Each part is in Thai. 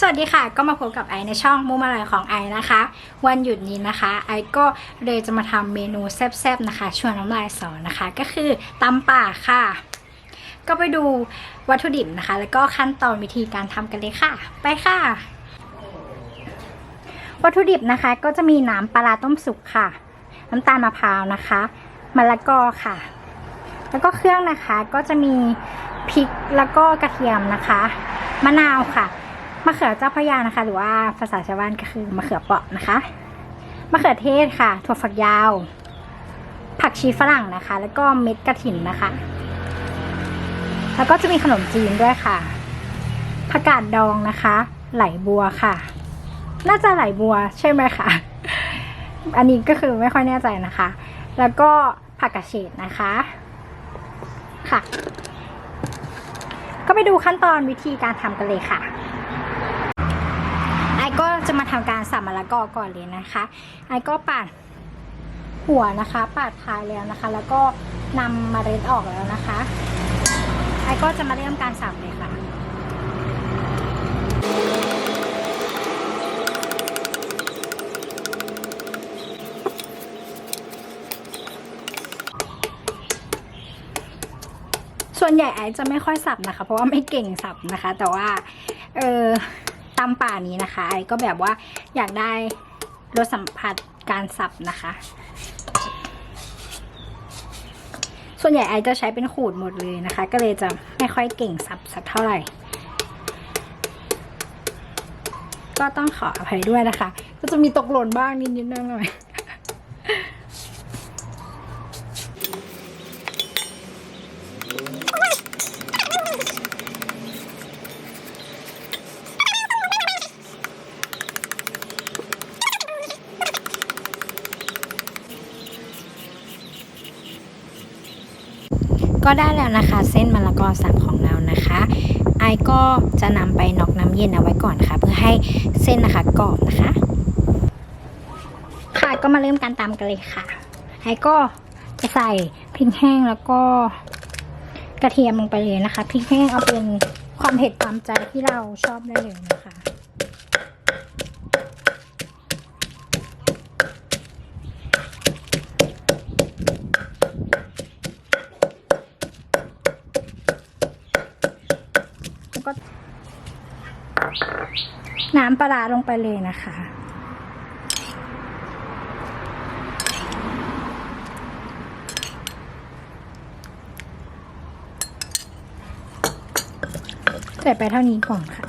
สวัสดีค่ะ ก็มาพบกับไอในช่องมุมอะไรของไอนะคะ วันหยุดนี้นะคะ ไอก็เลยจะมาทำเมนูแซ่บๆนะคะ ชวนน้ำลายสอนนะคะ ก็คือตำป่าค่ะ ก็ไปดูวัตถุดิบนะคะ แล้วก็ขั้นตอนวิธีการทำกันเลยค่ะ ไปค่ะ วัตถุดิบนะคะ ก็จะมีน้ำปลาต้มสุกค่ะ น้ำตาลมะพร้าวนะคะมะละกอค่ะ แล้วก็เครื่องนะคะก็จะมีพริกแล้วก็กระเทียมนะคะ มะนาวค่ะ มะเขือเจ้าพระยานะคะ หรือว่าภาษาชาวบ้านก็คือมะเขือเปราะนะคะมะเขือเทศค่ะ ถั่วฝักยาว ผักชีฝรั่งนะคะ แล้วก็เม็ดกระถินนะคะ แล้วก็จะมีขนมจีนด้วยค่ะผักกาดดองนะคะ ไหลบัวค่ะ น่าจะไหลบัวใช่ไหมคะอันนี้ก็คือไม่ค่อยแน่ใจนะคะ แล้วก็ผักกระเฉดนะคะค่ะ ก็ไปดูขั้นตอนวิธีการทำกันเลยค่ะ ไอก็จะมาทำการสับมะละกอก่อนเลยนะคะไอ้ก็ปาดหัวนะคะปาดท้ายแล้วนะคะ แล้วก็นำเมาเล็ดออกแล้วนะคะไอ้ก็จะมาเริ่มการสับเลยค่ะส่วนใหญ่ไอซ์จะไม่ค่อยสับนะคะ เพราะว่าไม่เก่งสับนะคะ แต่ว่า เออ ตำป่านี้นะคะไอก็แบบว่าอยากได้รสสัมผัสการสับนะคะ ส่วนใหญ่ไอจะใช้เป็นขูดหมดเลยนะคะ ก็เลยจะไม่ค่อยเก่งสับสักเท่าไหร่ ก็ต้องขออภัยด้วยนะคะ ก็จะมีตกหล่นบ้างนิดๆหน่อยๆ ก็ได้แล้วนะคะ เส้นมะละกอสับของเรานะคะไอก็จะนำไปนอกน้ำเย็นเอาไว้ก่อนค่ะ เพื่อให้เส้นนะคะกรอบนะคะ ค่ะก็มาเริ่มการตำกันเลยค่ะไอก็จะใส่พริกแห้งแล้วก็กระเทียมลงไปเลยนะคะพริกแห้งเอาเป็นความเผ็ดตามใจที่เราชอบได้เลยนะคะ น้ำปลาลงไปเลยนะคะ ใส่ไปเท่านี้ก่อนค่ะ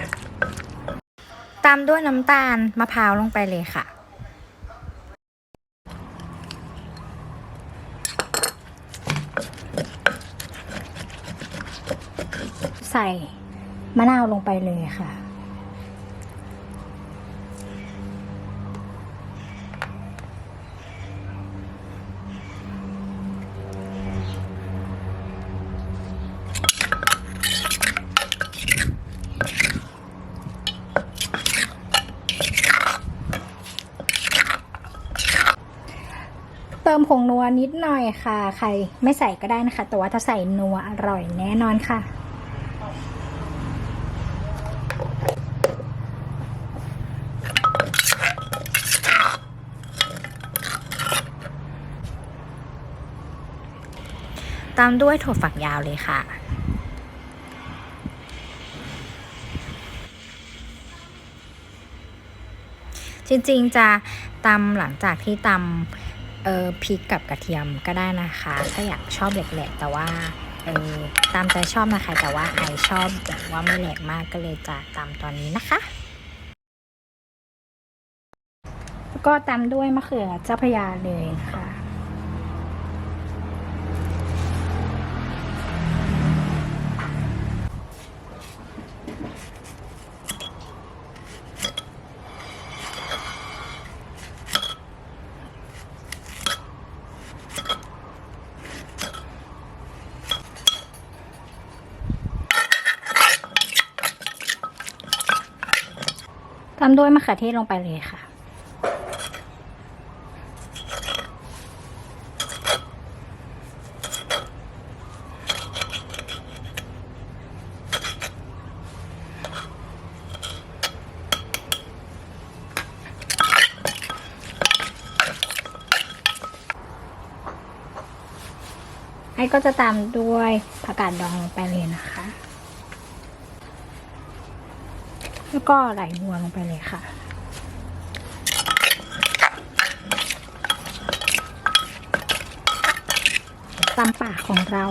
ตามด้วยน้ำตาลมะพร้าวลงไปเลยค่ะใส่มะนาวลงไปเลยค่ะ ผงนัวนิดหน่อยค่ะ ใครไม่ใส่ก็ได้นะคะ แต่ว่าถ้าใส่นัวอร่อยแน่นอนค่ะ ตามด้วยถั่วฝักยาวเลยค่ะจริงๆจะตำหลังจากที่ตำ ออพริกกับกระเทียมก็ได้นะคะ ถ้าอยากชอบแหลกๆแต่ว่าเออตามใจชอบนะคะ แต่ว่าไอชอบแบบว่าไม่แหลกมากก็เลยจะตามตอนนี้นะคะ แล้วก็ตามด้วยมะเขือเจ้าพยาเลยนะคะ ตามด้วยมะเขือเทศลงไปเลยค่ะ ไอ้ก็จะตามด้วยผักกาดดองลงไปเลยนะคะ แล้วก็ไหลบัวลงไปเลยค่ะตำป่าของเรา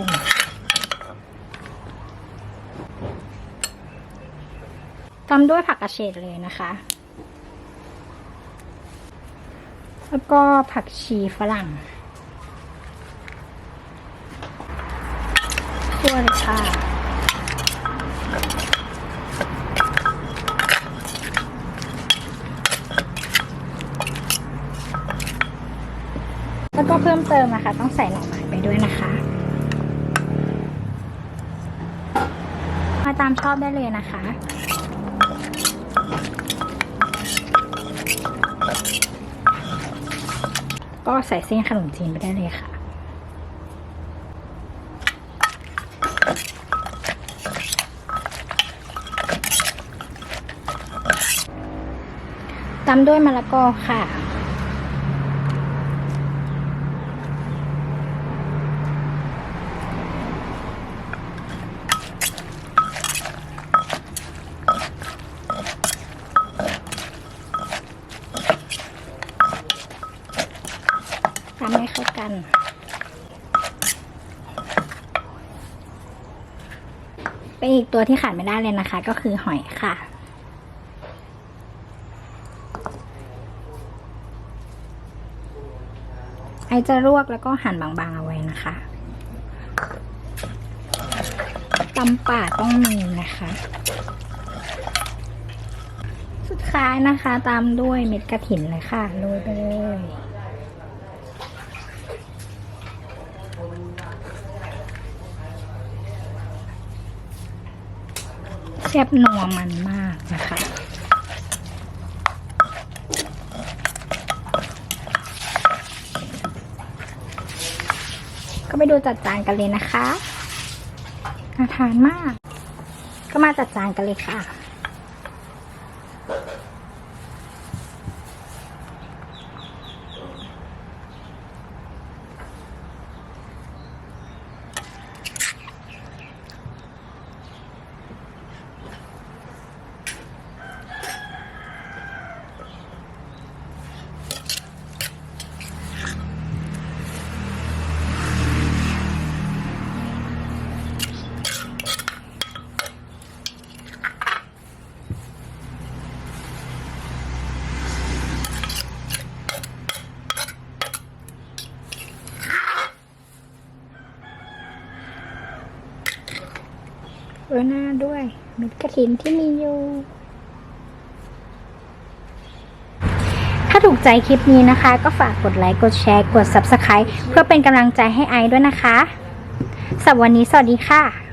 ตำด้วยผักกระเฉดเลยนะคะ แล้วก็ผักชีฝรั่งคั่วเลยค่ะ แล้วก็เพิ่มเติมนะคะ ต้องใส่หน่อไม้ไปด้วยนะคะ มาตามชอบได้เลยนะคะก็ใส่เส้นขนมจีนไปได้เลยค่ะ ตามด้วยมะละกอค่ะ ทำให้เข้า กัน เป็นอีกตัวที่ขาดไม่ได้เลยนะคะ ก็คือหอยค่ะไอจะลวกแล้วก็หั่นบางๆเอาไว้นะคะตำป่าต้องมีนะคะ สุดท้ายนะคะตามด้วยเม็ดกระถินเลยค่ะโรยไปเลย แซ่บนัวมันมากนะคะก็ไปดูจัดจานกันเลยนะคะน่าทานมาก ก็มาจัดจานกันเลยค่ะ เออหน้าด้วยเม็ดกระถินที่มีอยู่ ถ้าถูกใจคลิปนี้นะคะ ก็ฝากกดไลค์กดแชร์กด Subscribe เพื่อเป็นกำลังใจให้ไอซ์ด้วยนะคะสำหรับวันนี้สวัสดีค่ะ